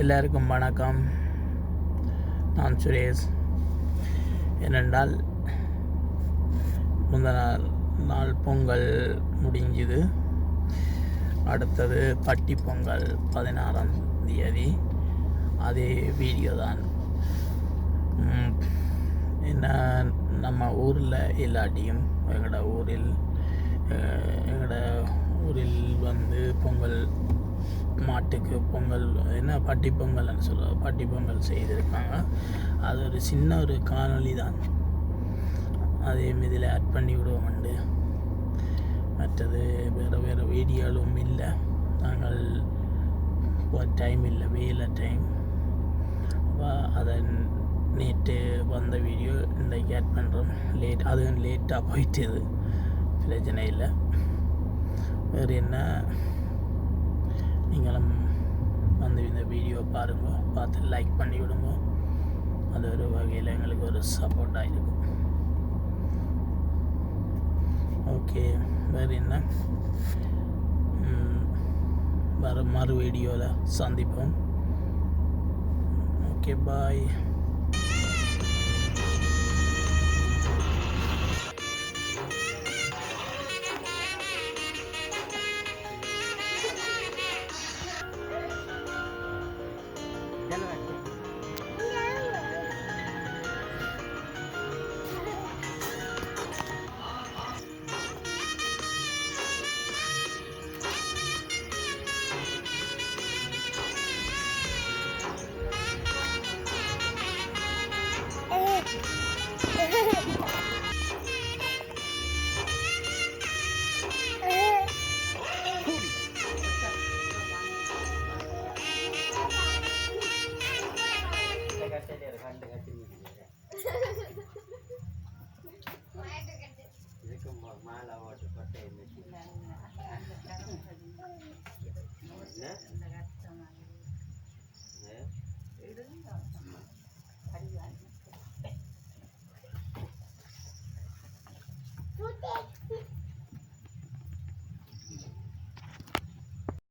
எல்லாருக்கும் வணக்கம். நான் சுரேஷ். ஏனென்றால் முந்த நாள் நாள் பொங்கல் முடிஞ்சுது. அடுத்தது பட்டி பொங்கல் பதினாறாம் தேதி. அதே வீடியோ தான். என்ன நம்ம ஊரில் இல்லாட்டியும் எங்களோட ஊரில் எங்களோட ஊரில் வந்து பொங்கல் மாட்டுக்கு பொங்கல் என்ன பட்டி பொங்கல்னு சொல்லுவாங்க பட்டி பொங்கல் செய்திருக்காங்க. அது ஒரு சின்ன ஒரு காணொளி தான். அதையும் இதில் ஆட் பண்ணி விடுவோம்ண்டு மற்றது வேறு வேறு வீடியோலும் இல்லை. நாங்கள் டைம் இல்லை வேலை டைம் அதை நேற்று வந்த வீடியோ இன்றைக்கு ஆட் பண்ணுறோம் லேட் அதுவும் லேட்டாக போயிட்டுது பிரச்சனை இல்லை. வேறு என்ன? நீங்களும் வந்து இந்த வீடியோ பாருங்க பார்த்து லைக் பண்ணி விடுங்க அது ஒரு வகையில் எங்களுக்கு ஒரு சப்போர்ட்டாக இருக்கும் ஓகே வேறு என்ன ம், வர மறு வீடியோவில் சந்திப்போம் ஓகே பாய் మాల ఒకటి కొట్టేయండి